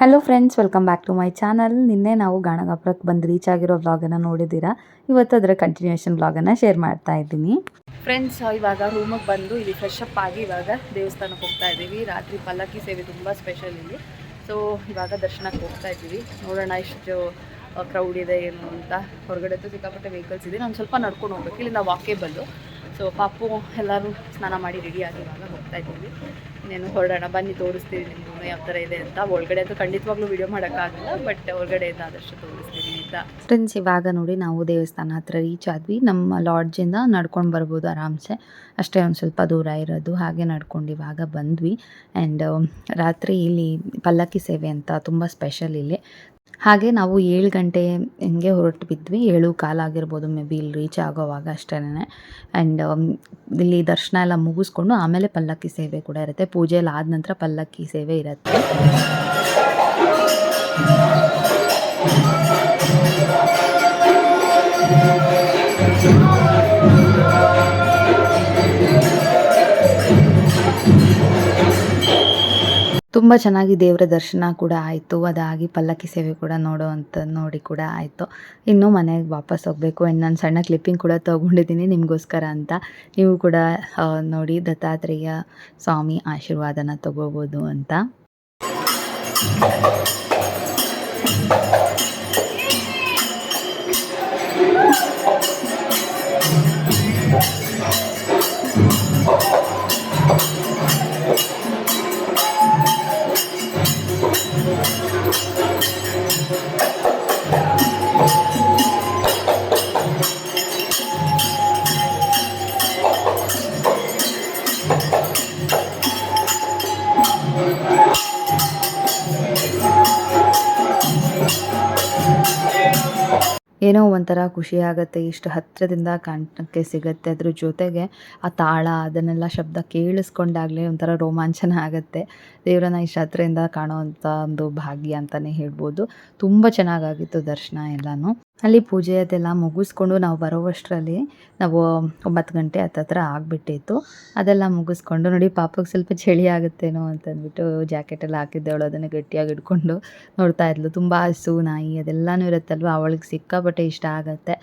Hello friends welcome back to my channel ನಿನ್ನೆ ನಾವು ಗಾಣಗಾಪುರಕ್ಕೆ ಬಂದು ರೀಚ್ ಆಗಿರೋ ವ್ಲಾಗನ್ನು ನೋಡಿದ್ದೀರಾ? ಇವತ್ತು ಅದರ ಕಂಟಿನ್ಯೂಷನ್ ವ್ಲಾಗನ್ನು ಶೇರ್ ಮಾಡ್ತಾ ಇದ್ದೀನಿ. ಫ್ರೆಂಡ್ಸ್ ಇವಾಗ ರೂಮಿಗೆ ಬಂದು ಇಲ್ಲಿ ಫ್ರೆಶ್ ಅಪ್ ಆಗಿ ಇವಾಗ ದೇವಸ್ಥಾನಕ್ಕೆ ಹೋಗ್ತಾ ಇದ್ದೀವಿ. ರಾತ್ರಿ ಪಲ್ಲಕ್ಕಿ ಸೇವೆ ತುಂಬ ಸ್ಪೆಷಲ್ ಇಲ್ಲಿ. ಸೊ ಇವಾಗ ದರ್ಶನಕ್ಕೆ ಹೋಗ್ತಾ ಇದ್ದೀವಿ. ನೋಡೋಣ ಎಷ್ಟು ಕ್ರೌಡ್ ಇದೆ, ಏನು ಅಂತ. ಹೊರಗಡೆ ಸಿಕ್ಕಾಪಟ್ಟೆ ವೆಹಿಕಲ್ಸ್ ಇದೆ. ನಾನು ಸ್ವಲ್ಪ ನಡ್ಕೊಂಡು ಹೋಗ್ಬೇಕು. ಇಲ್ಲಿಂದ ವಾಕೇಬಲ್ಲು ಸೊ ಪಾಪು ಎಲ್ಲರೂ ಸ್ನಾನ ಮಾಡಿ ರೆಡಿ ಆಗಿ ಇವಾಗ ಹೋಗ್ತಾ ಇದ್ದೀವಿ. ಇನ್ನೇನು ಹೊರಡೋಣ, ಬನ್ನಿ ತೋರಿಸ್ತೀವಿ ನಿಮ್ಗೂ ಯಾವ ಥರ ಇದೆ ಅಂತ. ಒಳಗಡೆ ಅಂತೂ ಖಂಡಿತವಾಗ್ಲೂ ವಿಡಿಯೋ ಮಾಡೋಕ್ಕಾಗಲ್ಲ ಬಟ್ ಹೊರಗಡೆಯಿಂದ ಆದಷ್ಟು ತೋರಿಸ್ತೀನಿ ಅಂತ ಫ್ರೆಂಡ್ಸ್ ಇವಾಗ ನೋಡಿ ನಾವು ದೇವಸ್ಥಾನ ಹತ್ರ ರೀಚ್ ಆದ್ವಿ. ನಮ್ಮ ಲಾಡ್ಜಿಂದ ನಡ್ಕೊಂಡು ಬರ್ಬೋದು ಆರಾಮ್ಸೆ. ಅಷ್ಟೇ ಒಂದು ಸ್ವಲ್ಪ ದೂರ ಇರೋದು, ಹಾಗೆ ನಡ್ಕೊಂಡು ಇವಾಗ ಬಂದ್ವಿ. ಆ್ಯಂಡ್ ರಾತ್ರಿ ಇಲ್ಲಿ ಪಲ್ಲಕ್ಕಿ ಸೇವೆ ಅಂತ ತುಂಬ ಸ್ಪೆಷಲ್ ಇಲ್ಲಿ. ಹಾಗೆ ನಾವು ಏಳು ಗಂಟೆ ಹಿಂಗೆ ಹೊರಟು ಬಿದ್ವಿ. ಏಳು ಕಾಲಾಗಿರ್ಬೋದು ಮೇ ಬಿ ಇಲ್ಲಿ ರೀಚ್ ಆಗೋವಾಗ ಅಷ್ಟೇ ಆ್ಯಂಡ್ ಇಲ್ಲಿ ದರ್ಶನ ಎಲ್ಲ ಮುಗಿಸ್ಕೊಂಡು ಆಮೇಲೆ ಪಲ್ಲಕ್ಕಿ ಸೇವೆ ಕೂಡ ಇರುತ್ತೆ. ಪೂಜೆಯಲ್ಲಿ ಆದ ನಂತರ ಪಲ್ಲಕ್ಕಿ ಸೇವೆ ಇರುತ್ತೆ. ತುಂಬ ಚೆನ್ನಾಗಿ ದೇವರ ದರ್ಶನ ಕೂಡ ಆಯಿತು. ಅದಾಗಿ ಪಲ್ಲಕ್ಕಿ ಸೇವೆ ಕೂಡ ನೋಡೋ ಅಂತ ನೋಡಿ ಕೂಡ ಆಯಿತು. ಇನ್ನೂ ಮನೆಗೆ ವಾಪಸ್ ಹೋಗಬೇಕು. ಆ್ಯಂಡ್ ನಾನು ಸಣ್ಣ ಕ್ಲಿಪ್ಪಿಂಗ್ ಕೂಡ ತೊಗೊಂಡಿದ್ದೀನಿ ನಿಮಗೋಸ್ಕರ ಅಂತ. ನೀವು ಕೂಡ ನೋಡಿ ದತ್ತಾತ್ರೇಯ ಸ್ವಾಮಿ ಆಶೀರ್ವಾದನ ತಗೋಬೋದು ಅಂತ. ಏನೋ ಒಂಥರ ಖುಷಿ ಆಗುತ್ತೆ, ಇಷ್ಟು ಹತ್ತಿರದಿಂದ ಕಾಣಕ್ಕೆ ಸಿಗುತ್ತೆ ಅದ್ರ ಜೊತೆಗೆ ಆ ತಾಳ ಅದನ್ನೆಲ್ಲ ಶಬ್ದ ಕೇಳಿಸ್ಕೊಂಡಾಗಲೇ ಒಂಥರ ರೋಮಾಂಚನ ಆಗುತ್ತೆ. ದೇವರನ್ನ ಈ ಹತ್ತಿರದಿಂದ ಕಾಣುವಂಥ ಒಂದು ಭಾಗ್ಯ ಅಂತಲೇ ಹೇಳ್ಬೋದು. ತುಂಬ ಚೆನ್ನಾಗಾಗಿತ್ತು ದರ್ಶನ ಎಲ್ಲನೂ. ಅಲ್ಲಿ ಪೂಜೆ ಅದೆಲ್ಲ ಮುಗಿಸ್ಕೊಂಡು ನಾವು ಬರೋವಷ್ಟರಲ್ಲಿ ನಾವು ಒಂಬತ್ತು ಗಂಟೆ ಹತ್ತತ್ರ ಆಗಿಬಿಟ್ಟಿತ್ತು. ಅದೆಲ್ಲ ಮುಗಿಸ್ಕೊಂಡು ನೋಡಿ ಪಾಪಕ್ಕೆ ಸ್ವಲ್ಪ ಚಳಿ ಆಗುತ್ತೇನೋ ಅಂತಂದ್ಬಿಟ್ಟು ಜಾಕೆಟ್ ಎಲ್ಲ ಹಾಕಿದ್ದೇವಳು ಅದನ್ನು ಗಟ್ಟಿಯಾಗಿ ಇಟ್ಕೊಂಡು ನೋಡ್ತಾ ಇದ್ಲು. ತುಂಬ ಹಸು, ನಾಯಿ ಅದೆಲ್ಲನೂ ಇರುತ್ತಲ್ವ? ಅವಳಿಗೆ ಸಿಕ್ಕಾಪಟ್ಟೆ ಇಷ್ಟ ಆಗುತ್ತೆ.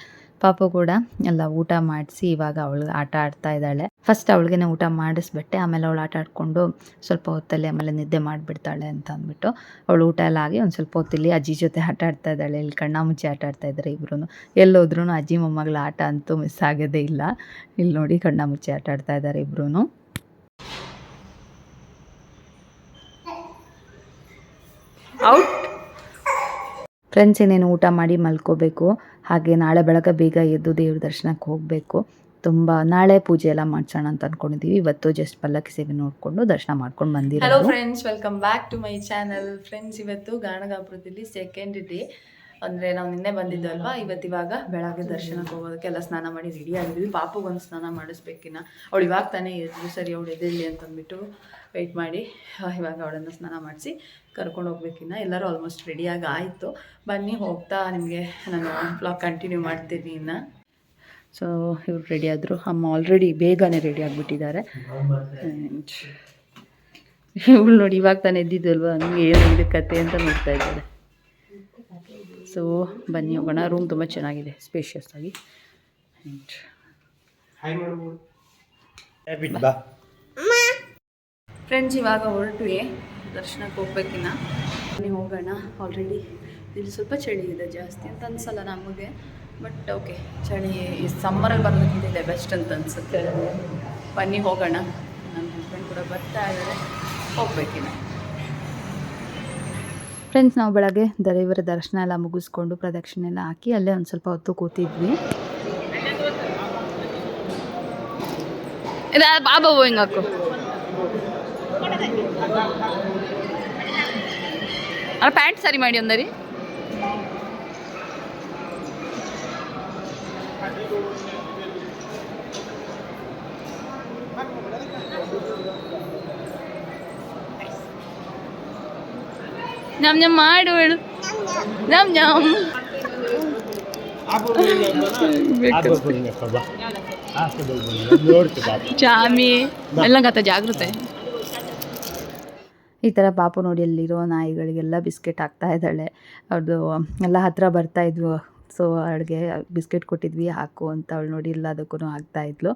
ಪಾಪು ಕೂಡ ಎಲ್ಲ ಊಟ ಮಾಡಿಸಿ ಇವಾಗ ಅವಳು ಆಟ ಆಡ್ತಾ ಇದ್ದಾಳೆ. ಫಸ್ಟ್ ಅವಳಿಗೆ ಊಟ ಮಾಡಿಸ್ಬಿಟ್ಟೆ, ಆಮೇಲೆ ಅವಳು ಆಟ ಆಡಿಕೊಂಡು ಸ್ವಲ್ಪ ಹೊತ್ತಲ್ಲಿ ಆಮೇಲೆ ನಿದ್ದೆ ಮಾಡಿಬಿಡ್ತಾಳೆ ಅಂತ ಅಂದ್ಬಿಟ್ಟು ಅವಳು ಊಟ ಎಲ್ಲ ಆಗಿ ಒಂದು ಸ್ವಲ್ಪ ಹೊತ್ತಿಲ್ಲಿ ಅಜ್ಜಿ ಜೊತೆ ಆಟ ಆಡ್ತಾ ಇದ್ದಾಳೆ. ಇಲ್ಲಿ ಕಣ್ಣಾಮುಚ್ಚಿ ಆಟ ಆಡ್ತಾ ಇದ್ದಾರೆ ಇಬ್ರು ಎಲ್ಲೋದ್ರೂ ಅಜ್ಜಿ ಮೊಮ್ಮಗಳ ಆಟ ಅಂತೂ ಮಿಸ್ ಆಗೋದೇ ಇಲ್ಲ. ಇಲ್ಲಿ ನೋಡಿ ಕಣ್ಣಾಮುಚ್ಚಿ ಆಟ ಆಡ್ತಾ ಇದ್ದಾರೆ ಇಬ್ರು ಔಟ್ ಫ್ರೆಂಡ್ಸ್ ಇನ್ನೇನು ಊಟ ಮಾಡಿ ಮಲ್ಕೋಬೇಕು, ಹಾಗೆ ನಾಳೆ ಬೆಳಗ್ಗೆ ಬೇಗ ಎದ್ದು ದೇವ್ರ ದರ್ಶನಕ್ಕೆ ಹೋಗಬೇಕು. ತುಂಬ ನಾಳೆ ಪೂಜೆ ಎಲ್ಲ ಮಾಡ್ಸೋಣ ಅಂತ ಅನ್ಕೊಂಡಿದ್ದೀವಿ ಇವತ್ತು ಜಸ್ಟ್ ಪಲ್ಲಕ್ಕಿ ಸೇವೆ ನೋಡಿಕೊಂಡು ದರ್ಶನ ಮಾಡ್ಕೊಂಡು ಹಲೋ ಬಂದಿರೋದು friends welcome back to my channel friends ಇವತ್ತು ಗಾಣಗಾಪುರದಲ್ಲಿ ಸೆಕೆಂಡ್ ಡೇ ಅಂದರೆ ನಾವು ನಿನ್ನೆ ಬಂದಿದ್ದಲ್ವಾ? ಇವತ್ತಿವಾಗ ಬೆಳಗ್ಗೆ ದರ್ಶನಕ್ಕೆ ಹೋಗೋದಕ್ಕೆಲ್ಲ ಸ್ನಾನ ಮಾಡಿ ರೆಡಿ ಆಗಿದ್ವಿ. ಪಾಪಗೊಂದು ಸ್ನಾನ ಮಾಡಿಸ್ಬೇಕಿನ್ನ ಅವಳು ಇವಾಗ ತಾನೇ ಎದ್ದು ಸರಿ ಅವಳು ಅಂತ ಅಂತಂದ್ಬಿಟ್ಟು ವೆಯ್ಟ್ ಮಾಡಿ ಇವಾಗ ಅವಳನ್ನು ಸ್ನಾನ ಮಾಡಿಸಿ ಕರ್ಕೊಂಡು ಹೋಗ್ಬೇಕಿನ್ನ ಎಲ್ಲರೂ ಆಲ್ಮೋಸ್ಟ್ ರೆಡಿಯಾಗಿ ಆಯಿತು. ಬನ್ನಿ ಹೋಗ್ತಾ ನಿಮಗೆ ನಾನು ಬ್ಲಾಗ್ ಕಂಟಿನ್ಯೂ ಮಾಡ್ತೀನಿ ಇನ್ನು. ಸೊ ಇವ್ರು ರೆಡಿ ಆದರು. ಅಮ್ಮ ಆಲ್ರೆಡಿ ಬೇಗನೆ ರೆಡಿ ಆಗಿಬಿಟ್ಟಿದ್ದಾರೆ. ಇವಳು ನೋಡಿ ಇವಾಗ ತಾನೇ ಎದ್ದಿದ್ದಲ್ವಾ? ನನಗೆ ಏನು ಕತೆ ಅಂತ ನೋಡ್ತಾ ಇದ್ದಾರೆ. ಸೊ ಬನ್ನಿ ಹೋಗೋಣ. ರೂಮ್ ತುಂಬ ಚೆನ್ನಾಗಿದೆ ಸ್ಪೇಷಿಯಸ್ ಆಗಿ. ಬಾ. ಫ್ರೆಂಡ್ಸ್ ಇವಾಗ ಹೊರಟ್ವಿ. ದರ್ಶನಕ್ಕೆ ಹೋಗ್ಬೇಕಿನ್ನ. ಬನ್ನಿ ಹೋಗೋಣ. ಆಲ್ರೆಡಿ ಇಲ್ಲಿ ಸ್ವಲ್ಪ ಚಳಿ ಇದೆ ಜಾಸ್ತಿ ಅಂತ ಅನ್ಸಲ್ಲ ನಮಗೆ. ಬಟ್ ಓಕೆ ಚಳಿ ಈ ಸಮ್ಮರಲ್ಲಿ ಬರೋದಕ್ಕಿಂತ ಇದೆ ಬೆಸ್ಟ್ ಅಂತ ಅನ್ಸುತ್ತೆ. ಬನ್ನಿ ಹೋಗೋಣ. ನನ್ನ ಹಸ್ಬೆಂಡ್ ಕೂಡ ಬರ್ತಾ ಇದ್ದಾರೆ ಹೋಗ್ಬೇಕಿನ್ನ. ಫ್ರೆಂಡ್ಸ್ ನಾವು ಬೆಳಗ್ಗೆ ದೇವರ ದರ್ಶನ ಎಲ್ಲ ಮುಗಿಸ್ಕೊಂಡು ಪ್ರದಕ್ಷಿಣೆ ಎಲ್ಲ ಹಾಕಿ ಅಲ್ಲೇ ಒಂದು ಸ್ವಲ್ಪ ಹೊತ್ತು ಕೂತಿದ್ವಿ. ಬಾಬಾ ಪ್ಯಾಂಟ್ ಸರಿ ಮಾಡಿ ಒಂದರಿ ನಮ್ ನಮ್ ಮಾಡು ಹೇಳು. ನಮ್ ನಮ್. ಚಾಮಿ, ಎಲ್ಲ ಗತ ಜಾಗೃತೆ ಈ ಥರ ಪಾಪು ನೋಡಿ ಅಲ್ಲಿರೋ ನಾಯಿಗಳಿಗೆಲ್ಲ ಬಿಸ್ಕೆಟ್ ಹಾಕ್ತಾ ಇದ್ದಾಳೆ. ಅವ್ರದ್ದು ಎಲ್ಲ ಹತ್ರ ಬರ್ತಾ ಇದ್ವು. ಸೊ ಅವಳಿಗೆ ಬಿಸ್ಕೆಟ್ ಕೊಟ್ಟಿದ್ವಿ, ಹಾಕು ಅಂತ ಅವಳು ನೋಡಿ ಎಲ್ಲದಕ್ಕೂ ಹಾಕ್ತಾಯಿದ್ಲು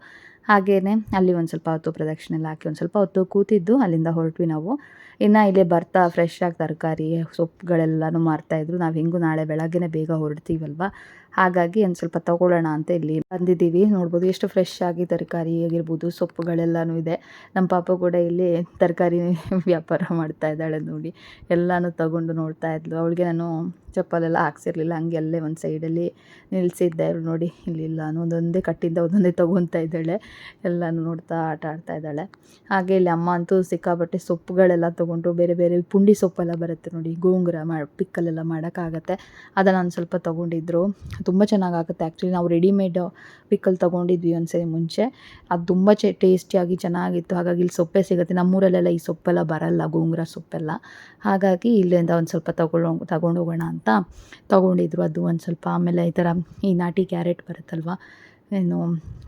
ಹಾಗೇ ಅಲ್ಲಿ ಒಂದು ಸ್ವಲ್ಪ ಹೊತ್ತು ಪ್ರದಕ್ಷಿಣೆ ಎಲ್ಲ ಹಾಕಿ ಒಂದು ಸ್ವಲ್ಪ ಹೊತ್ತು ಕೂತಿದ್ದು, ಅಲ್ಲಿಂದ ಹೊರಟ್ವಿ ನಾವು. ಇನ್ನು ಇಲ್ಲಿ ಬರ್ತಾ ಫ್ರೆಶ್ ಆಗಿ ತರಕಾರಿ, ಸೊಪ್ಪುಗಳೆಲ್ಲನೂ ಮಾರ್ತಾಯಿದ್ರು ನಾವು ಹೆಂಗೂ ನಾಳೆ ಬೆಳಗ್ಗೆನೇ ಬೇಗ ಹೊರಡ್ತೀವಲ್ವ? ಹಾಗಾಗಿ ಒಂದು ಸ್ವಲ್ಪ ತಗೊಳ್ಳೋಣ ಅಂತ ಇಲ್ಲಿ ಬಂದಿದ್ದೀವಿ. ನೋಡ್ಬೋದು ಎಷ್ಟು ಫ್ರೆಶ್ ಆಗಿ ತರಕಾರಿ ಆಗಿರ್ಬೋದು, ಸೊಪ್ಪುಗಳೆಲ್ಲನೂ ಇದೆ. ನಮ್ಮ ಪಾಪ ಕೂಡ ಇಲ್ಲಿ ತರಕಾರಿ ವ್ಯಾಪಾರ ಮಾಡ್ತಾ ಇದ್ದಾಳೆ ನೋಡಿ. ಎಲ್ಲನೂ ತಗೊಂಡು ನೋಡ್ತಾ ಇದ್ಲು. ಅವಳಿಗೆ ನಾನು ಚಪ್ಪಲೆಲ್ಲ ಹಾಕ್ಸಿರ್ಲಿಲ್ಲ. ಹಂಗೆ ಅಲ್ಲೇ ಒಂದು ಸೈಡಲ್ಲಿ ನಿಲ್ಲಿಸಿದ್ದೆ ಅವಳು ನೋಡಿ, ಇಲ್ಲಿಲ್ಲ. ಒಂದೊಂದೇ ಕಟ್ಟಿಂದ ಒಂದೊಂದೇ ತೊಗೊತಾ ಇದ್ದಾಳೆ. ಎಲ್ಲನೂ ನೋಡ್ತಾ ಆಟ ಆಡ್ತಾ ಇದ್ದಾಳೆ. ಹಾಗೆ ಇಲ್ಲಿ ಅಮ್ಮ ಅಂತೂ ಸಿಕ್ಕಾಪಟ್ಟೆ ಸೊಪ್ಪುಗಳೆಲ್ಲ ತೊಗೊಂಡ್ರು, ಬೇರೆ ಬೇರೆ ಪುಂಡಿ ಸೊಪ್ಪೆಲ್ಲ ಬರುತ್ತೆ ನೋಡಿ, ಗೋಂಗೂರ ಮಾಡಿ ಪಿಕ್ಕಲೆಲ್ಲ ಮಾಡೋಕ್ಕಾಗತ್ತೆ. ಅದನ್ನು ಒಂದು ಸ್ವಲ್ಪ ತೊಗೊಂಡಿದ್ರು. ತುಂಬ ಚೆನ್ನಾಗಾಗುತ್ತೆ ಆ್ಯಕ್ಚುಲಿ ನಾವು ರೆಡಿಮೇಡ್ ಪಿಕ್ಕಲ್ ತೊಗೊಂಡಿದ್ವಿ ಒಂದ್ಸರಿ ಮುಂಚೆ. ಅದು ತುಂಬ ಚೆ ಟೇಸ್ಟಿಯಾಗಿ ಚೆನ್ನಾಗಿತ್ತು. ಹಾಗಾಗಿ ಇಲ್ಲಿ ಸೊಪ್ಪೆ ಸಿಗುತ್ತೆ. ನಮ್ಮೂರಲ್ಲೆಲ್ಲ ಈ ಸೊಪ್ಪೆಲ್ಲ ಬರಲ್ಲ, ಗೋಂಗೂರ ಸೊಪ್ಪೆಲ್ಲ. ಹಾಗಾಗಿ ಇಲ್ಲಿಂದ ಒಂದು ಸ್ವಲ್ಪ ತಗೊಳ್ಳೋ ತಗೊಂಡು ಹೋಗೋಣ ಅಂತ ತೊಗೊಂಡಿದ್ರು. ಅದು ಒಂದು ಸ್ವಲ್ಪ ಆಮೇಲೆ ಈ ಥರ ಈ ನಾಟಿ ಕ್ಯಾರೆಟ್ ಬರುತ್ತಲ್ವ ಏನು,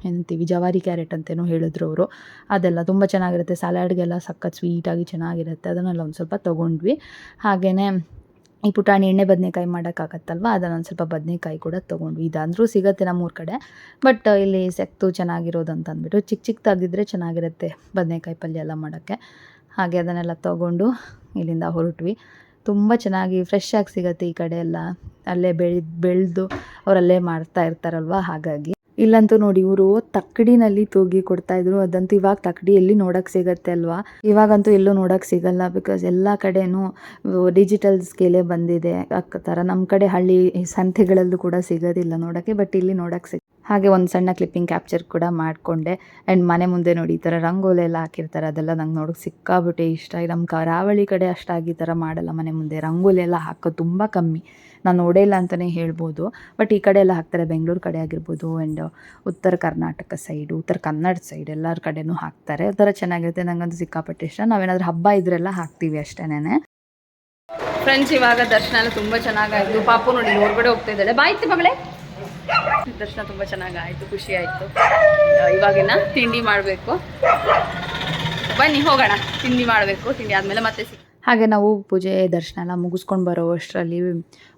ಏನಂತೀವಿ, ಜವಾರಿ ಕ್ಯಾರೆಟ್ ಅಂತೇನೋ ಹೇಳಿದ್ರು ಅವರು. ಅದೆಲ್ಲ ತುಂಬ ಚೆನ್ನಾಗಿರುತ್ತೆ. ಸಲಾಡ್ಗೆಲ್ಲ ಸಖತ್ ಸ್ವೀಟಾಗಿ ಚೆನ್ನಾಗಿರುತ್ತೆ. ಅದನ್ನೆಲ್ಲ ಒಂದು ಸ್ವಲ್ಪ ತೊಗೊಂಡ್ವಿ. ಹಾಗೆಯೇ ಈ ಪುಟಾಣಿ ಎಣ್ಣೆ ಬದನೆಕಾಯಿ ಮಾಡೋಕ್ಕಾಗತ್ತಲ್ವ? ಅದನ್ನು ಒಂದು ಸ್ವಲ್ಪ ಬದನೆಕಾಯಿ ಕೂಡ ತೊಗೊಂಡ್ವಿ. ಇದಂದರೂ ಸಿಗುತ್ತೆ ನಮ್ಮೂರ ಕಡೆ. ಬಟ್ ಇಲ್ಲಿ ಸೆಕ್ತು ಚೆನ್ನಾಗಿರೋದು ಅಂತ ಅಂದ್ಬಿಟ್ಟು ಚಿಕ್ಕ ಚಿಕ್ಕದಾಗಿದ್ದರೆ ಚೆನ್ನಾಗಿರುತ್ತೆ ಬದನೆಕಾಯಿ ಪಲ್ಯ ಎಲ್ಲ ಮಾಡೋಕ್ಕೆ. ಹಾಗೆ ಅದನ್ನೆಲ್ಲ ತೊಗೊಂಡು ಇಲ್ಲಿಂದ ಹೊರಟ್ವಿ. ತುಂಬ ಚೆನ್ನಾಗಿ ಫ್ರೆಶ್ ಆಗಿ ಸಿಗುತ್ತೆ ಈ ಕಡೆ ಎಲ್ಲ. ಅಲ್ಲೇ ಬೆಳೆದು ಬೆಳೆದು ಅವರಲ್ಲೇ ಮಾಡ್ತಾ ಇರ್ತಾರಲ್ವ? ಹಾಗಾಗಿ. ಇಲ್ಲಂತೂ ನೋಡಿ, ಇವರು ತಕ್ಕಡಿನಲ್ಲಿ ತೂಗಿ ಕೊಡ್ತಾ ಇದ್ರು. ಅದಂತೂ ಇವಾಗ ತಕ್ಕಡಿ ಎಲ್ಲಿ ನೋಡಕ್ ಸಿಗತ್ತೆ ಅಲ್ವಾ? ಇವಾಗಂತೂ ಎಲ್ಲೂ ನೋಡಕ್ ಸಿಗಲ್ಲ ಬಿಕಾಸ್ ಎಲ್ಲ ಕಡೆನೂ ಡಿಜಿಟಲ್ ಸ್ಕೇಲೇ ಬಂದಿದೆ. ಅಕ್ಕ ಥರ ನಮ್ಮ ಕಡೆ ಹಳ್ಳಿ ಸಂತೆಗಳಲ್ಲೂ ಕೂಡ ಸಿಗೋದಿಲ್ಲ ನೋಡಕ್ಕೆ ಬಟ್ ಇಲ್ಲಿ ನೋಡಕ್ಕೆ ಸಿಗ, ಹಾಗೆ ಒಂದು ಸಣ್ಣ ಕ್ಲಿಪ್ಪಿಂಗ್ ಕ್ಯಾಪ್ಚರ್ ಕೂಡ ಮಾಡಿಕೊಂಡೆ. ಆ್ಯಂಡ್ ಮನೆ ಮುಂದೆ ನೋಡಿ, ಈ ಥರ ರಂಗೋಲಿ ಎಲ್ಲ ಹಾಕಿರ್ತಾರೆ, ಅದೆಲ್ಲ ನಂಗೆ ನೋಡೋಕೆ ಸಿಕ್ಕಾಬಿಟ್ಟೆ ಇಷ್ಟ. ನಮ್ಮ ಕರಾವಳಿ ಕಡೆ ಅಷ್ಟಾಗಿ ಈ ಥರ ಮಾಡಲ್ಲ ಮನೆ ಮುಂದೆ. ರಂಗೋಲಿ ಎಲ್ಲ ಹಾಕೋದು ತುಂಬ ಕಮ್ಮಿ. ನಾನು ನೋಡೇ ಇಲ್ಲ ಅಂತಲೇ ಹೇಳ್ಬೋದು. ಬಟ್ ಈ ಕಡೆ ಎಲ್ಲ ಹಾಕ್ತಾರೆ. ಬೆಂಗಳೂರು ಕಡೆ ಆಗಿರ್ಬೋದು ಆ್ಯಂಡ್ ಉತ್ತರ ಕರ್ನಾಟಕ ಸೈಡು ಉತ್ತರ ಕನ್ನಡ ಸೈಡ್ ಎಲ್ಲರ ಕಡೆನೂ ಹಾಕ್ತಾರೆ. ಒಂಥರ ಥರ ಚೆನ್ನಾಗಿರುತ್ತೆ. ನಂಗಂತೂ ಸಿಕ್ಕಾಪಟ್ಟೆ ಇಷ್ಟ. ನಾವೇನಾದರೂ ಹಬ್ಬ ಇದ್ರೆಲ್ಲ ಹಾಕ್ತೀವಿ ಅಷ್ಟೇನೆ ಫ್ರೆಂಡ್ಸ್ ಇವಾಗ ದರ್ಶನ ಎಲ್ಲ ತುಂಬ ಚೆನ್ನಾಗಾಯಿತು. ಪಾಪು ನೋಡಿ, ಹೊರಗಡೆ ಹೋಗ್ತಾ ಇದ್ದಾಳೆ. ಬಾಯ್ತು ಮಗಳೇ ದರ್ಶನ ತುಂಬ ಆಯ್ತು ಖುಷಿ ಆಯಿತು. ಇವಾಗಿನ ತಿಂಡಿ ಮಾಡಬೇಕು. ಬನ್ನಿ, ಹೋಗೋಣ. ತಿಂಡಿ ಮಾಡಬೇಕು. ತಿಂಡಿ ಆದಮೇಲೆ ಮತ್ತೆ ಸಿಗ್ ಹಾಗೆ ನಾವು ಪೂಜೆ ದರ್ಶನ ಎಲ್ಲ ಮುಗಿಸ್ಕೊಂಡು ಬರೋ ಅಷ್ಟರಲ್ಲಿ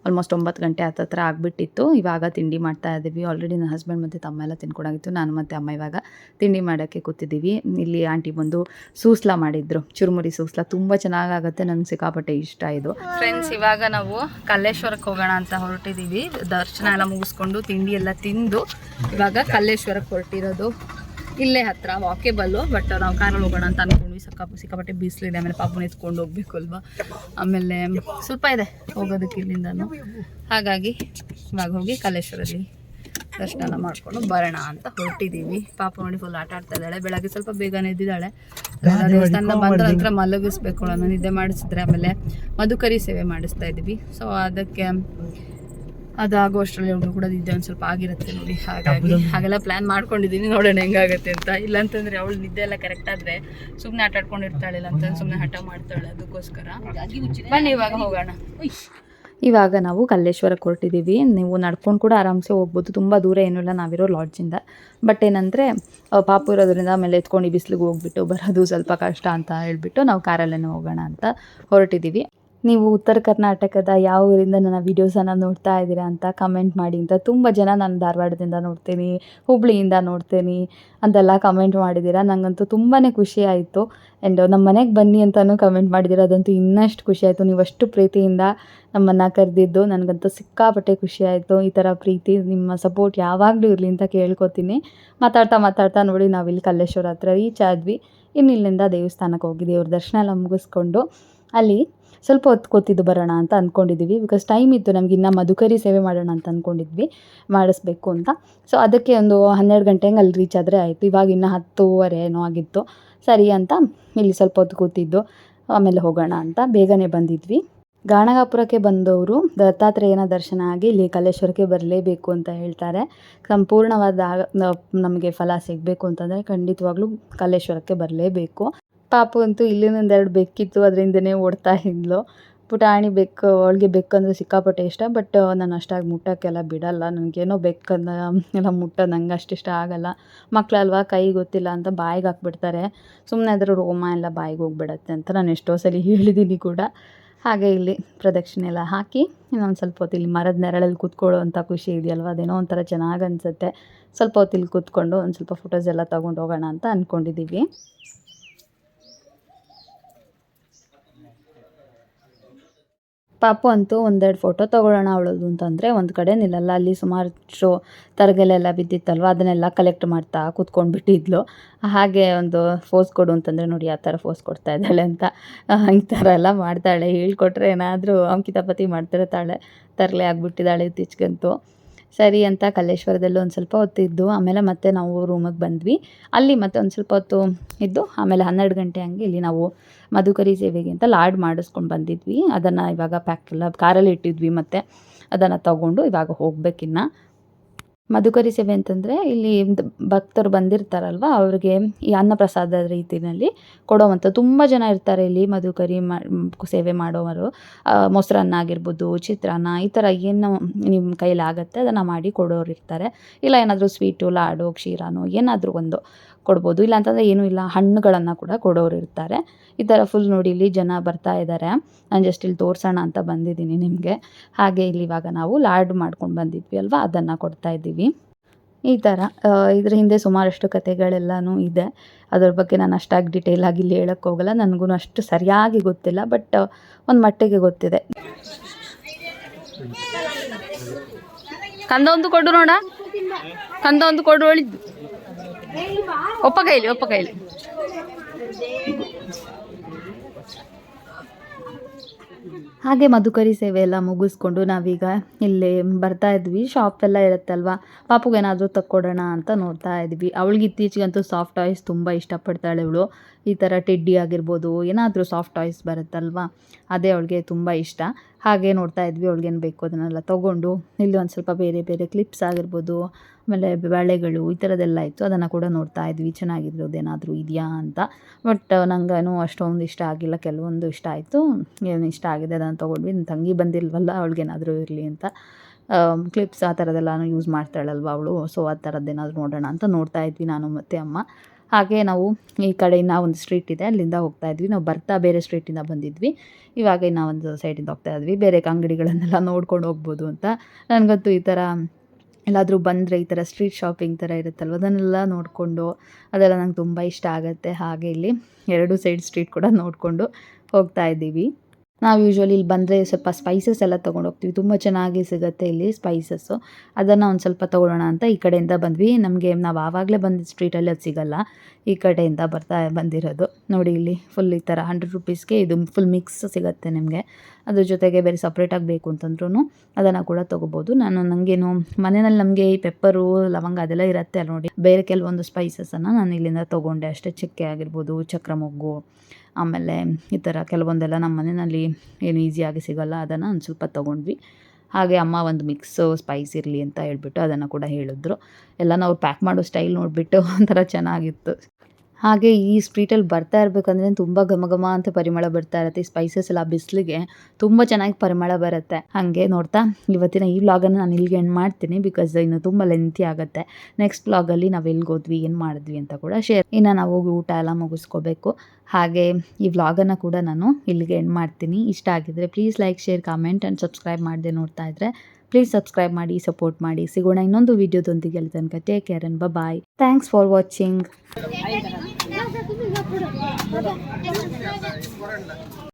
ಆಲ್ಮೋಸ್ಟ್ ಒಂಬತ್ತು ಗಂಟೆ ಹತ್ತತ್ರ ಆಗಿಬಿಟ್ಟಿತ್ತು. ಇವಾಗ ತಿಂಡಿ ಮಾಡ್ತಾ ಇದ್ದೀವಿ. ಆಲ್ರೆಡಿ ನನ್ನ ಹಸ್ಬೆಂಡ್ ಮತ್ತು ತಮ್ಮ ಎಲ್ಲ ತಿನ್ಕೊಡಾಗಿತ್ತು ನಾನು ಮತ್ತು ಅಮ್ಮ ಇವಾಗ ತಿಂಡಿ ಮಾಡೋಕ್ಕೆ ಕೂತಿದ್ದೀವಿ. ಇಲ್ಲಿ ಆಂಟಿ ಬಂದು ಸೂಸ್ಲ ಮಾಡಿದ್ರು. ಚುರುಮುರಿ ಸೂಸ್ಲ ತುಂಬ ಚೆನ್ನಾಗಾಗುತ್ತೆ. ನನಗೆ ಸಿಕ್ಕಾಪಟ್ಟೆ ಇಷ್ಟ ಇದು. ಫ್ರೆಂಡ್ಸ್ ಇವಾಗ ನಾವು ಕಲ್ಲೇಶ್ವರಕ್ಕೆ ಹೋಗೋಣ ಅಂತ ಹೊರಟಿದ್ದೀವಿ. ದರ್ಶನ ಎಲ್ಲ ಮುಗಿಸ್ಕೊಂಡು ತಿಂಡಿ ಎಲ್ಲ ತಿಂದು ಇವಾಗ ಕಲ್ಲೇಶ್ವರಕ್ಕೆ ಹೊರಟಿರೋದು. ಇಲ್ಲೇ ಹತ್ರ ವಾಕೇಬಲ್ಲು ಬಟ್ ನಾವು ಕಾರಲ್ಲಿ ಹೋಗೋಣ ಅಂತ ಅನ್ಕೊಂಡ್ವಿ. ಸಕ್ಕ ಸಿಕ್ಕಾಪಟ್ಟೆ ಬಿಸಿಲಿದೆ ಆಮೇಲೆ ಪಾಪನ ಎತ್ಕೊಂಡು ಹೋಗ್ಬೇಕು ಅಲ್ವಾ? ಆಮೇಲೆ ಸ್ವಲ್ಪ ಇದೆ ಹೋಗೋದಕ್ಕೆ ಇಲ್ಲಿಂದನು. ಹಾಗಾಗಿ ಇವಾಗ ಹೋಗಿ ಕಾಲೇಶ್ವರಲ್ಲಿ ದರ್ಶನ ಮಾಡ್ಕೊಂಡು ಬರೋಣ ಅಂತ ಹೊರಟಿದ್ದೀವಿ ಪಾಪ ನೋಡಿ ಫುಲ್ ಆಟ ಆಡ್ತಾ ಇದ್ದಾಳೆ. ಬೆಳಗ್ಗೆ ಸ್ವಲ್ಪ ಬೇಗನೆ ಇದ್ದಿದ್ದಾಳೆ ದೇವಸ್ಥಾನ ಬಂದ ನಂತರ ಮಲಗಿಸ್ಬೇಕು ನಾನು ನಿದ್ದೆ ಮಾಡಿಸಿದ್ರೆ ಆಮೇಲೆ ಮಧುಕರಿ ಸೇವೆ ಮಾಡಿಸ್ತಾ ಇದ್ದೀವಿ. ಸೊ ಅದಕ್ಕೆ ಅದಾಗೋ ಅಷ್ಟರಲ್ಲಿ ಅವಳು ಕೂಡ ನಿದ್ದೆ ಒಂದು ಸ್ವಲ್ಪ ಆಗಿರುತ್ತೆ ನೋಡಿ. ಹಾಗಾಗಿ ಹಾಗೆಲ್ಲ ಪ್ಲಾನ್ ಮಾಡ್ಕೊಂಡಿದ್ದೀನಿ. ನೋಡೋಣ ಹೆಂಗಾಗತ್ತೆ ಅಂತ. ಇಲ್ಲಾಂತಂದ್ರೆ ಅವಳು ನಿದ್ದೆ ಎಲ್ಲ ಕರೆಕ್ಟ್ ಆದ್ರೆ ಸುಮ್ಮನೆ ಆಟ ಆಡ್ಕೊಂಡಿರ್ತಾಳೆ ಇಲ್ಲ ಅಂತಂದ್ರೆ ಸುಮ್ಮನೆ ಹಠ ಮಾಡ್ತಾಳೆ ಅದಕ್ಕೋಸ್ಕರ. ಬನ್ನಿ ಇವಾಗ ಹೋಗೋಣ. ಇವಾಗ ನಾವು ಕಲ್ಲೇಶ್ವರಕ್ಕೆ ಹೊರಟಿದ್ದೀವಿ ನೀವು ನಡ್ಕೊಂಡು ಕೂಡ ಆರಾಮ್ಸೆ ಹೋಗ್ಬೋದು. ತುಂಬ ದೂರ ಏನೂ ಇಲ್ಲ. ನಾವಿರೋ ಲಾಡ್ಜಿಂದ ಬಟ್ ಏನಂದರೆ ಪಾಪು ಇರೋದ್ರಿಂದ ಆಮೇಲೆ ಎತ್ಕೊಂಡು ಬಿಸಿಲಿಗೆ ಹೋಗ್ಬಿಟ್ಟು ಬರೋದು ಸ್ವಲ್ಪ ಕಷ್ಟ ಅಂತ ಹೇಳ್ಬಿಟ್ಟು ನಾವು ಕಾರಲ್ಲೇ ಹೋಗೋಣ ಅಂತ ಹೊರಟಿದ್ದೀವಿ. ನೀವು ಉತ್ತರ ಕರ್ನಾಟಕದ ಯಾವ ಊರಿಂದ ನನ್ನ ವೀಡಿಯೋಸನ್ನು ನೋಡ್ತಾ ಇದ್ದೀರಾ ಅಂತ ಕಮೆಂಟ್ ಮಾಡಿ ಅಂತ ತುಂಬ ಜನ ನಾನು ಧಾರವಾಡದಿಂದ ನೋಡ್ತೀನಿ, ಹುಬ್ಳಿಯಿಂದ ನೋಡ್ತೀನಿ ಅಂತೆಲ್ಲ ಕಮೆಂಟ್ ಮಾಡಿದ್ದೀರಾ. ನನಗಂತೂ ತುಂಬಾ ಖುಷಿ ಆಯಿತು. ಆ್ಯಂಡ್ ನಮ್ಮ ಮನೆಗೆ ಬನ್ನಿ ಅಂತಲೂ ಕಮೆಂಟ್ ಮಾಡಿದ್ದೀರಾ. ಅದಂತೂ ಇನ್ನಷ್ಟು ಖುಷಿ ಆಯಿತು. ನೀವು ಅಷ್ಟು ಪ್ರೀತಿಯಿಂದ ನಮ್ಮನ್ನು ಕರೆದಿದ್ದು ನನಗಂತೂ ಸಿಕ್ಕಾಪಟ್ಟೆ ಖುಷಿ ಆಯಿತು. ಈ ಥರ ಪ್ರೀತಿ, ನಿಮ್ಮ ಸಪೋರ್ಟ್ ಯಾವಾಗಲೂ ಇರಲಿ ಅಂತ ಕೇಳ್ಕೊತೀನಿ. ಮಾತಾಡ್ತಾ ಮಾತಾಡ್ತಾ ನೋಡಿ ನಾವಿಲ್ಲಿ ಕಲ್ಲೇಶ್ವರ ಹತ್ರ ರೀಚ್ ಆದ್ವಿ. ಇನ್ನು ಇಲ್ಲಿಂದ ದೇವಸ್ಥಾನಕ್ಕೆ ಹೋಗಿ ದೇವ್ರ ದರ್ಶನ ಎಲ್ಲ ಮುಗಿಸ್ಕೊಂಡು ಅಲ್ಲಿ ಸ್ವಲ್ಪ ಹೊತ್ತು ಕೂತಿದ್ದು ಬರೋಣ ಅಂತ ಅಂದ್ಕೊಂಡಿದ್ದೀವಿ ಬಿಕಾಸ್ ಟೈಮ್ ಇತ್ತು, ನಮ್ಗೆ ಇನ್ನೂ ಮಧುಕರಿ ಸೇವೆ ಮಾಡೋಣ ಅಂತ ಅಂದ್ಕೊಂಡಿದ್ವಿ ಮಾಡಿಸ್ಬೇಕು ಅಂತ. ಸೊ ಅದಕ್ಕೆ ಒಂದು ಹನ್ನೆರಡು ಗಂಟೆ ಹಂಗೆ ಅಲ್ಲಿ ರೀಚ್ ಆದರೆ ಆಯಿತು. ಇವಾಗ ಇನ್ನೂ ಹತ್ತೂವರೆ ಏನೋ ಆಗಿತ್ತು. ಸರಿ ಅಂತ ಇಲ್ಲಿ ಸ್ವಲ್ಪ ಹೊತ್ತು ಕೂತಿದ್ದು ಆಮೇಲೆ ಹೋಗೋಣ ಅಂತ ಬೇಗನೆ ಬಂದಿದ್ವಿ. ಗಾಣಗಾಪುರಕ್ಕೆ ಬಂದವರು ದತ್ತಾತ್ರೇಯನ ದರ್ಶನ ಆಗಿ ಇಲ್ಲಿ ಕಲೇಶ್ವರಕ್ಕೆ ಬರಲೇಬೇಕು ಅಂತ ಹೇಳ್ತಾರೆ. ಸಂಪೂರ್ಣವಾದ ನಮಗೆ ಫಲ ಸಿಗಬೇಕು ಅಂತಂದರೆ ಖಂಡಿತವಾಗ್ಲೂ ಕಲೇಶ್ವರಕ್ಕೆ ಬರಲೇಬೇಕು. ಪಾಪು ಅಂತೂ ಇಲ್ಲಿಂದ ಎರಡು ಬೆಕ್ಕಿತ್ತು, ಅದರಿಂದನೇ ಓಡ್ತಾ ಇದ್ಲು. ಪುಟಾಣಿ ಬೆಕ್ಕು, ಅವಳಿಗೆ ಬೆಕ್ಕಂದರೆ ಸಿಕ್ಕಾಪಟ್ಟೆ ಇಷ್ಟ, ಬಟ್ ನಾನು ಅಷ್ಟಾಗಿ ಮುಟ್ಟೋಕ್ಕೆಲ್ಲ ಬಿಡಲ್ಲ. ನನಗೇನೋ ಬೆಕ್ಕನ್ನ ಎಲ್ಲ ಮುಟ್ಟೋದು ನಂಗೆ ಅಷ್ಟಿಷ್ಟ ಆಗಲ್ಲ. ಮಕ್ಕಳಲ್ವಾ ಕೈ ಗೊತ್ತಿಲ್ಲ ಅಂತ ಬಾಯಿಗೆ ಹಾಕ್ಬಿಡ್ತಾರೆ. ಸುಮ್ಮನೆ ಅದರ ರೋಮ ಎಲ್ಲ ಬಾಯಿಗೆ ಹೋಗ್ಬಿಡತ್ತೆ ಅಂತ ನಾನು ಎಷ್ಟೋ ಸಲ ಹೇಳಿದ್ದೀನಿ ಕೂಡ. ಹಾಗೆ ಇಲ್ಲಿ ಪ್ರದಕ್ಷಿಣೆ ಎಲ್ಲ ಹಾಕಿ, ಇನ್ನೊಂದು ಸ್ವಲ್ಪ ಹೊತ್ತು ಇಲ್ಲಿ ಮರದ ನೆರಳಲ್ಲಿ ಕೂತ್ಕೊಳ್ಳೋ ಅಂಥ ಖುಷಿ ಇದೆಯಲ್ವ? ಅದೇನೋ ಒಂಥರ ಚೆನ್ನಾಗಿ ಅನಿಸುತ್ತೆ. ಸ್ವಲ್ಪ ಹೊತ್ತು ಇಲ್ಲಿ ಕೂತ್ಕೊಂಡು ಒಂದು ಸ್ವಲ್ಪ ಫೋಟೋಸ್ ಎಲ್ಲ ತೊಗೊಂಡು ಹೋಗೋಣ ಅಂತ ಅಂದ್ಕೊಂಡಿದ್ದೀವಿ ಪಾಪು ಅಂತೂ ಒಂದೆರಡು ಫೋಟೋ ತೊಗೊಳ್ಳೋಣ ಅವಳದು ಅಂತಂದರೆ ಒಂದು ಕಡೆ ನಿಲ್ಲಲ್ಲ. ಅಲ್ಲಿ ಸುಮಾರು ಶೋ ತರಗೆಲೆಲ್ಲ ಬಿದ್ದಿತ್ತಲ್ವ? ಅದನ್ನೆಲ್ಲ ಕಲೆಕ್ಟ್ ಮಾಡ್ತಾ ಕೂತ್ಕೊಂಡ್ಬಿಟ್ಟಿದ್ಲು. ಹಾಗೆ ಒಂದು ಫೋಸ್ ಕೊಡು ಅಂತಂದರೆ ನೋಡಿ ಆ ಥರ ಫೋಸ್ ಕೊಡ್ತಾ ಇದ್ದಾಳೆ ಅಂತ. ಈ ಥರ ಎಲ್ಲ ಮಾಡ್ತಾಳೆ. ಹೇಳ್ಕೊಟ್ರೆ ಏನಾದರೂ ಅಂಕಿತಾಪತಿ ಮಾಡ್ತಿರ್ತಾಳೆ. ತರಲೆ ಆಗಿಬಿಟ್ಟಿದ್ದಾಳೆ ಇತ್ತೀಚೆಗಂತೂ. ಸರಿ ಅಂತ ಕಲ್ಲೇಶ್ವರದಲ್ಲೂ ಒಂದು ಸ್ವಲ್ಪ ಹೊತ್ತಿದ್ದು ಆಮೇಲೆ ಮತ್ತೆ ನಾವು ರೂಮಿಗೆ ಬಂದ್ವಿ. ಅಲ್ಲಿ ಮತ್ತೆ ಒಂದು ಸ್ವಲ್ಪ ಹೊತ್ತು ಇದ್ದು, ಆಮೇಲೆ ಹನ್ನೆರಡು ಗಂಟೆ ಹಂಗೆ ಇಲ್ಲಿ ನಾವು ಮಧುಕರಿ ಸೇವೆಗೆ ಅಂತ ಲಾಡ್ ಮಾಡಿಸ್ಕೊಂಡು ಬಂದಿದ್ವಿ. ಅದನ್ನು ಇವಾಗ ಪ್ಯಾಕ್ ಎಲ್ಲ ಕಾರಲ್ಲಿ ಇಟ್ಟಿದ್ವಿ ಮತ್ತು ಅದನ್ನು ತಗೊಂಡು ಇವಾಗ ಹೋಗ್ಬೇಕಿನ್ನ. ಮಧುಕರಿ ಸೇವೆ ಅಂತಂದರೆ ಇಲ್ಲಿ ಭಕ್ತರು ಬಂದಿರ್ತಾರಲ್ವ, ಅವ್ರಿಗೆ ಈ ಅನ್ನಪ್ರಸಾದ ರೀತಿಯಲ್ಲಿ ಕೊಡೋವಂಥ ತುಂಬ ಜನ ಇರ್ತಾರೆ ಇಲ್ಲಿ ಮಧುಕರಿ ಮಾ ಸೇವೆ ಮಾಡೋವರು. ಮೊಸರನ್ನ ಆಗಿರ್ಬೋದು, ಚಿತ್ರಾನ್ನ ಈ ಥರ ಏನು ನಿಮ್ಮ ಕೈಲಾಗತ್ತೆ ಅದನ್ನು ಮಾಡಿ ಕೊಡೋರು ಇರ್ತಾರೆ ಇಲ್ಲ ಏನಾದರೂ ಸ್ವೀಟು ಲಾಡು, ಕ್ಷೀರಾನು ಏನಾದರೂ ಒಂದು. ಕೊಡ್ಬೋದು. ಇಲ್ಲ ಅಂತಂದರೆ ಏನೂ ಇಲ್ಲ. ಹಣ್ಣುಗಳನ್ನು ಕೂಡ ಕೊಡೋರು ಇರ್ತಾರೆ. ಈ ಥರ ಫುಲ್ ನೋಡಿ ಇಲ್ಲಿ ಜನ ಬರ್ತಾ ಇದ್ದಾರೆ ನಾನು ಜಸ್ಟ್ ಇಲ್ಲಿ ತೋರಿಸೋಣ ಅಂತ ಬಂದಿದ್ದೀನಿ ನಿಮಗೆ. ಹಾಗೆ ಇಲ್ಲಿ ಇವಾಗ ನಾವು ಲಾಡ್ ಮಾಡ್ಕೊಂಡು ಬಂದಿದ್ವಿ ಅಲ್ವಾ? ಅದನ್ನು ಕೊಡ್ತಾ ಇದ್ದೀವಿ. ಈ ಥರ ಇದ್ರ ಹಿಂದೆ ಸುಮಾರಷ್ಟು ಕಥೆಗಳೆಲ್ಲನೂ ಇದೆ. ಅದ್ರ ಬಗ್ಗೆ ನಾನು ಅಷ್ಟಾಗಿ ಡಿಟೇಲ್ ಆಗಿ ಇಲ್ಲಿ ಹೇಳಕ್ಕೆ ಹೋಗಲ್ಲ. ನನಗೂ ಅಷ್ಟು ಸರಿಯಾಗಿ ಗೊತ್ತಿಲ್ಲ ಬಟ್ ಒಂದು ಮಟ್ಟಿಗೆ ಗೊತ್ತಿದೆ. ಕಂದ ಒಂದು ಕೊಡು ನೋಡ. ಕಂದ ಒಂದು ಕೊಡು ಹೇಳಿದ್ದು ಒಪ್ಪ ಕೈಲಿ ಒಪ್ಪ ಕೈಲಿ. ಹಾಗೆ ಮಧುಕರಿ ಸೇವೆ ಎಲ್ಲ ಮುಗಿಸ್ಕೊಂಡು ನಾವೀಗ ಇಲ್ಲಿ ಬರ್ತಾ ಇದ್ವಿ. ಶಾಪ್ ಎಲ್ಲ ಇರುತ್ತಲ್ವ? ಪಾಪುಗೆ ಏನಾದರೂ ತಕ್ಕೊಡೋಣ ಅಂತ ನೋಡ್ತಾ ಇದ್ವಿ. ಅವಳಿಗೆ ಇತ್ತೀಚೆಗಂತೂ ಸಾಫ್ಟ್ ಟಾಯ್ಸ್ ತುಂಬ ಇಷ್ಟಪಡ್ತಾಳೆ ಇವಳು. ಈ ಥರ ಟೆಡ್ಡಿ ಆಗಿರ್ಬೋದು, ಏನಾದರೂ ಸಾಫ್ಟ್ ಟಾಯ್ಸ್ ಬರುತ್ತಲ್ವ? ಅದೇ ಅವಳಿಗೆ ತುಂಬ ಇಷ್ಟ. ಹಾಗೆ ನೋಡ್ತಾ ಇದ್ವಿ ಅವಳಿಗೇನು ಬೇಕು ಅದನ್ನೆಲ್ಲ ತೊಗೊಂಡು. ಇಲ್ಲಿ ಒಂದು ಸ್ವಲ್ಪ ಬೇರೆ ಬೇರೆ ಕ್ಲಿಪ್ಸ್ ಆಗಿರ್ಬೋದು, ಆಮೇಲೆ ಬಳೆಗಳು ಈ ಥರದ್ದೆಲ್ಲ ಇತ್ತು. ಅದನ್ನು ಕೂಡ ನೋಡ್ತಾ ಇದ್ವಿ. ಚೆನ್ನಾಗಿರೋದೇನಾದರೂ ಇದೆಯಾ ಅಂತ. ಬಟ್ ನಂಗೇನು ಅಷ್ಟೊಂದು ಇಷ್ಟ ಆಗಿಲ್ಲ. ಕೆಲವೊಂದು ಇಷ್ಟ ಆಯಿತು. ಏನು ಇಷ್ಟ ಆಗಿದೆ ಅದನ್ನು ತೊಗೊಂಡ್ವಿ. ನನ್ನ ತಂಗಿ ಬಂದಿಲ್ವಲ್ಲ, ಅವಳಿಗೇನಾದರೂ ಇರಲಿ ಅಂತ. ಕ್ಲಿಪ್ಸ್ ಆ ಥರದ್ದೆಲ್ಲ ಯೂಸ್ ಮಾಡ್ತಾಳಲ್ವ ಅವಳು? ಸೊ ಆ ಥರದ್ದೇನಾದರೂ ನೋಡೋಣ ಅಂತ ನೋಡ್ತಾ ಇದ್ವಿ ನಾನು ಮತ್ತು ಅಮ್ಮ. ಹಾಗೆ ನಾವು ಈ ಕಡೆಯಿಂದ ಒಂದು ಸ್ಟ್ರೀಟ್ ಇದೆ, ಅಲ್ಲಿಂದ ಹೋಗ್ತಾ ಇದ್ವಿ. ನಾವು ಬರ್ತಾ ಬೇರೆ ಸ್ಟ್ರೀಟಿಂದ ಬಂದಿದ್ವಿ. ಇವಾಗ ಒಂದು ಸೈಡಿಂದ ಹೋಗ್ತಾ ಇದ್ವಿ. ಬೇರೆ ಅಂಗಡಿಗಳನ್ನೆಲ್ಲ ನೋಡ್ಕೊಂಡು ಹೋಗ್ಬೋದು ಅಂತ. ನನಗಂತೂ ಈ ಥರ ಎಲ್ಲಾದರೂ ಬಂದರೆ ಈ ಥರ ಸ್ಟ್ರೀಟ್ ಶಾಪಿಂಗ್ ಥರ ಇರುತ್ತಲ್ವ, ಅದನ್ನೆಲ್ಲ ನೋಡಿಕೊಂಡು ಅದೆಲ್ಲ ನಂಗೆ ತುಂಬ ಇಷ್ಟ ಆಗುತ್ತೆ. ಹಾಗೆ ಇಲ್ಲಿ ಎರಡು ಸೈಡ್ ಸ್ಟ್ರೀಟ್ ಕೂಡ ನೋಡಿಕೊಂಡು ಹೋಗ್ತಾ ಇದ್ದೀವಿ. ನಾವು ಯೂಶ್ವಲಿ ಇಲ್ಲಿ ಬಂದರೆ ಸ್ವಲ್ಪ ಸ್ಪೈಸಸ್ ಎಲ್ಲ ತೊಗೊಂಡು ಹೋಗ್ತೀವಿ. ತುಂಬ ಚೆನ್ನಾಗಿ ಸಿಗುತ್ತೆ ಇಲ್ಲಿ ಸ್ಪೈಸಸ್ಸು ಅದನ್ನು ಒಂದು ಸ್ವಲ್ಪ ತೊಗೊಳ್ಳೋಣ ಅಂತ ಈ ಕಡೆಯಿಂದ ಬಂದ್ವಿ. ನಮಗೆ ನಾವು ಆವಾಗಲೇ ಬಂದಿದ್ದ ಸ್ಟ್ರೀಟಲ್ಲಿ ಅದು ಸಿಗಲ್ಲ. ಈ ಕಡೆಯಿಂದ ಬರ್ತಾ ಬಂದಿರೋದು. ನೋಡಿ ಇಲ್ಲಿ ಫುಲ್ ಈ ಥರ ಹಂಡ್ರೆಡ್ ರುಪೀಸ್ಗೆ ಇದು ಫುಲ್ ಮಿಕ್ಸ್ ಸಿಗುತ್ತೆ ನಿಮಗೆ. ಅದ್ರ ಜೊತೆಗೆ ಬೇರೆ ಸಪ್ರೇಟಾಗಿ ಬೇಕು ಅಂತಂದ್ರೂ ಅದನ್ನು ಕೂಡ ತೊಗೋಬೋದು. ನಾನು ನನಗೇನು ಮನೆಯಲ್ಲಿ ನಮಗೆ ಈ ಪೆಪ್ಪರು ಲವಂಗ ಅದೆಲ್ಲ ಇರುತ್ತೆ ಅಲ್ಲಿ ನೋಡಿ. ಬೇರೆ ಕೆಲವೊಂದು ಸ್ಪೈಸಸನ್ನು ನಾನು ಇಲ್ಲಿಂದ ತೊಗೊಂಡೆ. ಅಷ್ಟೇ ಚಕ್ಕೆ ಆಗಿರ್ಬೋದು, ಚಕ್ರ ಮೊಗ್ಗು, ಆಮೇಲೆ ಈ ಥರ ಕೆಲವೊಂದೆಲ್ಲ ನಮ್ಮ ಮನೆಯಲ್ಲಿ ಏನು ಈಸಿಯಾಗಿ ಸಿಗೋಲ್ಲ ಅದನ್ನು ಒಂದು ಸ್ವಲ್ಪ ತೊಗೊಂಡ್ವಿ. ಹಾಗೆ ಅಮ್ಮ ಒಂದು ಮಿಕ್ಸು ಸ್ಪೈಸ್ ಇರಲಿ ಅಂತ ಹೇಳ್ಬಿಟ್ಟು ಅದನ್ನು ಕೂಡ ಹೇಳಿದ್ರು. ಎಲ್ಲ ನಾವು ಪ್ಯಾಕ್ ಮಾಡೋ ಸ್ಟೈಲ್ ನೋಡಿಬಿಟ್ಟು ಒಂಥರ ಚೆನ್ನಾಗಿತ್ತು. ಹಾಗೆ ಈ ಸ್ಟ್ರೀಟಲ್ಲಿ ಬರ್ತಾ ಇರಬೇಕಂದ್ರೆ ತುಂಬ ಘಮ ಘಮ ಅಂತ ಪರಿಮಳ ಬರ್ತಾ ಇರುತ್ತೆ. ಈ ಸ್ಪೈಸಸ್ ಎಲ್ಲ ಬಿಸಿಲಿಗೆ ತುಂಬ ಚೆನ್ನಾಗಿ ಪರಿಮಳ ಬರುತ್ತೆ. ಹಾಗೆ ನೋಡ್ತಾ, ಇವತ್ತಿನ ಈ ವ್ಲಾಗನ್ನು ನಾನು ಇಲ್ಲಿಗೆ ಎಂಡ್ ಮಾಡ್ತೀನಿ ಬಿಕಾಸ್ ಇನ್ನು ತುಂಬ ಲೆಂತಿ ಆಗುತ್ತೆ. ನೆಕ್ಸ್ಟ್ ವ್ಲಾಗಲ್ಲಿ ನಾವು ಎಲ್ಲಿಗೆ ಹೋದ್ವಿ, ಏನು ಮಾಡಿದ್ವಿ ಅಂತ ಕೂಡ ಶೇರ್ ಇನ್ನು ನಾವು ಹೋಗಿ ಊಟ ಎಲ್ಲ ಮುಗಿಸ್ಕೋಬೇಕು. ಹಾಗೆ ಈ ವ್ಲಾಗನ್ನು ಕೂಡ ನಾನು ಇಲ್ಲಿಗೆ ಎಂಡ್ ಮಾಡ್ತೀನಿ. ಇಷ್ಟ ಆಗಿದ್ರೆ please like share comment and subscribe ಮಾಡದೆ ನೋಡ್ತಾ ಇದ್ದರೆ ಪ್ಲೀಸ್ ಸಬ್ಸ್ಕ್ರೈಬ್ ಮಾಡಿ ಸಪೋರ್ಟ್ ಮಾಡಿ. ಸಿಗೋಣ ಇನ್ನೊಂದು ವಿಡಿಯೋದೊಂದಿಗೆ ಅಲ್ಲಿ ತನಕ. Take care and bye thanks for watching